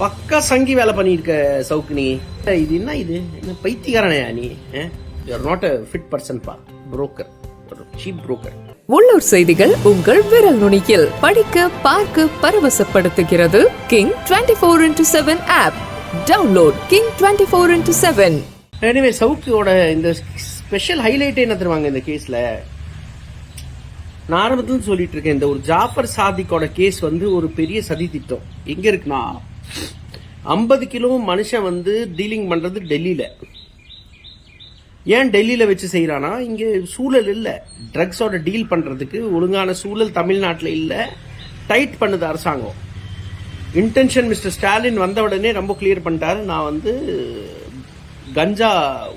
பக்கா சங்கி வேலை பண்ணியிருக்க சவுக்கு நீ. இது என்ன இது? என்ன பைத்தியக்காரனையா நீ? You are not a fit person பா. புரோக்கர் சீப் புரோக்கர் உள்ளூர் செய்திகள் உங்கள் விரல் நுனியில். படிக்க பார்க்க பரவசப்படுத்துகிறது king twenty four into seven app download king twenty four into seven anyway சவுக்கியோட இந்த ஸ்பெஷல் ஹைலைட் என்ன தருவாங்க இந்த கேஸ்ல நான் ஆரம்பத்துல சொல்லிட்டு இருக்கேன் இந்த ஒரு ஜாஃபர் சாதிக்கோட கேஸ் வந்து ஒரு பெரிய சதி திட்டம். எங்க இருக்குன்னா ஐம்பது கிலோ மனுஷன் வந்து டீலிங் பண்ணுறது டெல்லியில். ஏன் டெல்லியில் வச்சு செய்கிறான்னா இங்கே சூழல் இல்லை. ட்ரக்ஸோட டீல் பண்ணுறதுக்கு ஒழுங்கான சூழல் தமிழ்நாட்டில் இல்லை. டைட் பண்ணுது அரசாங்கம். இன்டென்ஷன் மிஸ்டர் ஸ்டாலின் வந்த உடனே ரொம்ப கிளியர் பண்ணிட்டாரு. நான் வந்து கஞ்சா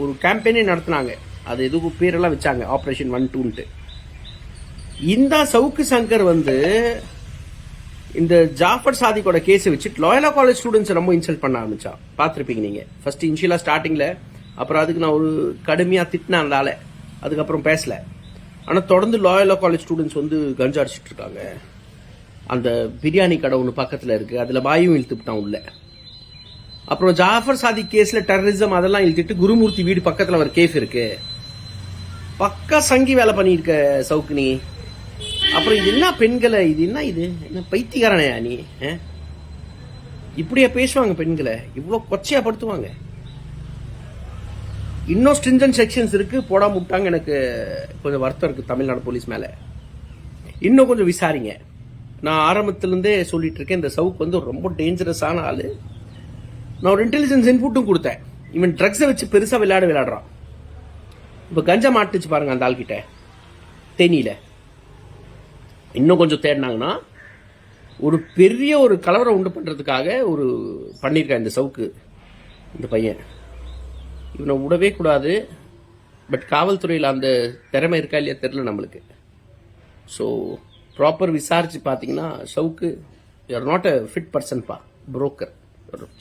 ஒரு கேம்பெயினே நடத்தினாங்க. அது எதுவும் பேரெல்லாம் வச்சாங்க? ஆப்ரேஷன் ஒன் டூன்ட்டு இந்த சவுக்கு சங்கர் வந்து இந்த ஜாஃபர் சாதிக்கோட கேஸ் வச்சுட்டு லாயலா காலேஜ் ஸ்டூடெண்ட்ஸ் ரொம்ப இன்சல்ட் பண்ண ஆரம்பிச்சா. பார்த்துருப்பீங்க நீங்க. ஃபர்ஸ்ட் இனிஷியலா ஸ்டார்டிங்ல அப்புறம் அதுக்கு நான் ஒரு கடுமையா திட்டினேன் அந்த ஆளை. அதுக்கப்புறம் பேசல. ஆனால் தொடர்ந்து லாயலா காலேஜ் ஸ்டூடெண்ட்ஸ் வந்து கஞ்சா அடிச்சுட்டு இருக்காங்க. அந்த பிரியாணி கடை ஒன்று பக்கத்தில் இருக்கு. அதில் பாயும் இழுத்துட்டான் உள்ள. அப்புறம் ஜாஃபர் சாதி கேஸில் டெரரிசம் அதெல்லாம் இழுத்துட்டு குருமூர்த்தி வீடு பக்கத்தில் ஒரு கேஃப் இருக்கு. பக்கா சங்கி வேலை பண்ணியிருக்க சவுக்கினி. அப்புறம் இது என்ன பெண்களை? இது என்ன இது? என்ன பைத்தியக்காரனையா நீ? இப்படியா பேசுவாங்க பெண்களை. இவ்வளோ கொச்சையா படுத்துவாங்க. இன்னும் ஸ்ட்ரிஞ்சன் செக்ஷன்ஸ் இருக்கு. போடாம விட்டாங்க. எனக்கு கொஞ்சம் வருத்தம் இருக்கு தமிழ்நாடு போலீஸ் மேல. இன்னும் கொஞ்சம் விசாரிங்க. நான் ஆரம்பத்திலிருந்தே சொல்லிட்டு இருக்கேன். இந்த சவுக் வந்து ரொம்ப டேஞ்சரஸான ஆளு. நான் ஒரு இன்டெலிஜென்ஸ் இன்புட்டும் கொடுத்தேன். இவன் ட்ரக்ஸை வச்சு பெருசாக விளையாட விளையாடுறான். இப்போ கஞ்சா மாட்டுச்சு பாருங்க அந்த ஆள்கிட்ட. தேனியில. இன்னும் கொஞ்சம் தேடினாங்கன்னா ஒரு பெரிய ஒரு கலவரம் உண்டு பண்ணுறதுக்காக ஒரு பண்ணியிருக்கான் இந்த சவுக்கு இந்த பையன். இவனை விடவே கூடாது. பட் காவல்துறையில் அந்த திறமை இருக்கா இல்லையா தெரில நம்மளுக்கு. ஸோ ப்ராப்பர் விசாரித்து பார்த்தீங்கன்னா Savukku you are not a fit பர்சன்ப்பா பா. புரோக்கர்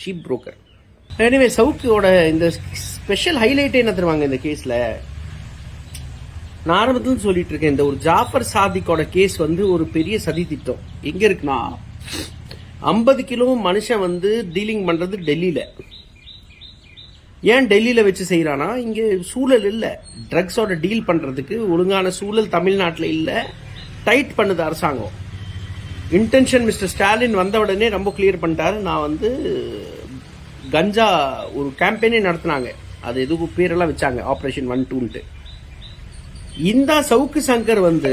சீப் புரோக்கர் எனிவே சவுக்கியோட இந்த ஸ்பெஷல் ஹைலைட்டே என்ன தருவாங்க இந்த கேஸில் நான் ஆரம்பத்தில் சொல்லிட்டு இருக்கேன் இந்த ஒரு ஜாஃபர் சாதிக்கோட கேஸ் வந்து ஒரு பெரிய சதி திட்டம். எங்க இருக்குன்னா ஐம்பது கிலோ மனுஷன் வந்து டீலிங் பண்றது டெல்லியில. ஏன் டெல்லியில வச்சு செய்யறானா இங்க சூழல் இல்லை. ட்ரக்ஸோட டீல் பண்றதுக்கு ஒழுங்கான சூழல் தமிழ்நாட்டில் இல்லை. டைட் பண்ணுது அரசாங்கம். இன்டென்ஷன் மிஸ்டர் ஸ்டாலின் வந்த உடனே ரொம்ப கிளியர் பண்ணிட்டாரு. நான் வந்து கஞ்சா ஒரு கேம்பெயினே நடத்தினாங்க. அது எதுவும் பேரெல்லாம் வச்சாங்க ஆப்ரேஷன் ஒன் டூன்ட்டு இந்த சவுக்கு சங்கர் வந்து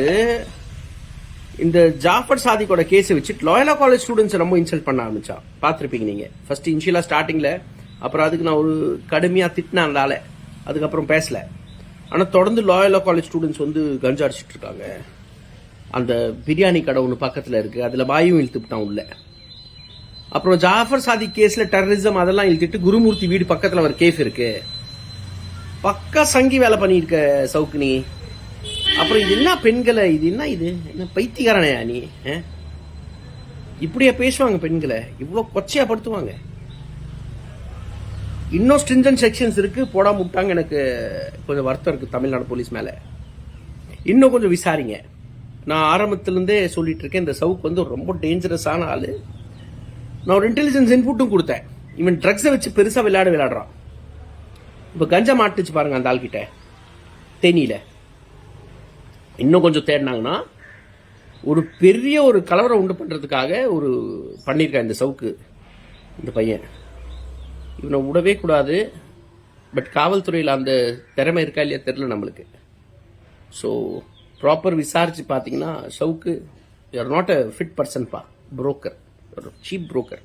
இந்த ஜாஃபர் சாதிக்கோட கேஸை வச்சுட்டு லாயலா காலேஜ் ஸ்டூடெண்ட்ஸ் ரொம்ப இன்சல்ட் பண்ண ஆரம்பிச்சான் பார்த்துருப்பீங்க நீங்கள் ஃபர்ஸ்ட் இன்ஷியலாக ஸ்டார்டிங்கில் அப்புறம் அதுக்கு நான் ஒரு கடுமையாக திட்டினேன் அந்த ஆளை. அதுக்கப்புறம் பேசல. ஆனால் தொடர்ந்து லாயலா காலேஜ் ஸ்டூடெண்ட்ஸ் வந்து கஞ்சா அடிச்சுட்டு இருக்காங்க. அந்த பிரியாணி கடை ஒன்று பக்கத்தில் இருக்குது அதில் வாயும் இழுத்துட்டான் உள்ள. அப்புறம் ஜாஃபர் சாதி கேஸில் டெரரிசம் அதெல்லாம் இழுத்துட்டு குருமூர்த்தி வீடு பக்கத்தில் ஒரு கேஃப் இருக்குது பக்கா சங்கி வேலை பண்ணியிருக்க சவுக்கு நீ. அப்புறம் இது என்ன பெண்களை? இது என்ன இது? என்ன பைத்தியக்காரனையா நீ? இப்படியா பேசுவாங்க பெண்களை. இவ்வளோ கொச்சையா படுத்துவாங்க. இன்னும் ஸ்ட்ரிஞ்சன் செக்ஷன்ஸ் இருக்கு. போடாம விட்டாங்க எனக்கு கொஞ்சம் வருத்தம் இருக்கு தமிழ்நாடு போலீஸ் மேல. இன்னும் கொஞ்சம் விசாரிங்க. நான் ஆரம்பத்திலிருந்தே சொல்லிட்டு இருக்கேன் இந்த சவுக் வந்து ரொம்ப டேஞ்சரஸான ஆளு. நான் ஒரு இன்டெலிஜென்ஸ் இன்புட்டும் கொடுத்தேன். இவன் ட்ரக்ஸை வச்சு பெருசாக விளையாட விளையாடுறான். இப்போ கஞ்சா மாட்டுச்சு பாருங்க அந்த ஆள்கிட்ட. தேனியில. இன்னும் கொஞ்சம் தேடினாங்கன்னா ஒரு பெரிய ஒரு கலவரம் உண்டு பண்ணுறதுக்காக ஒரு பண்ணியிருக்கான் இந்த சவுக்கு இந்த பையன். இவனை விடவே கூடாது பட் காவல்துறையில் அந்த திறமை இருக்கா இல்லையா தெரில நம்மளுக்கு. ஸோ ப்ராப்பர் விசாரித்து பார்த்தீங்கன்னா Savukku you are not a fit பர்சன்ப்பா broker broker cheap broker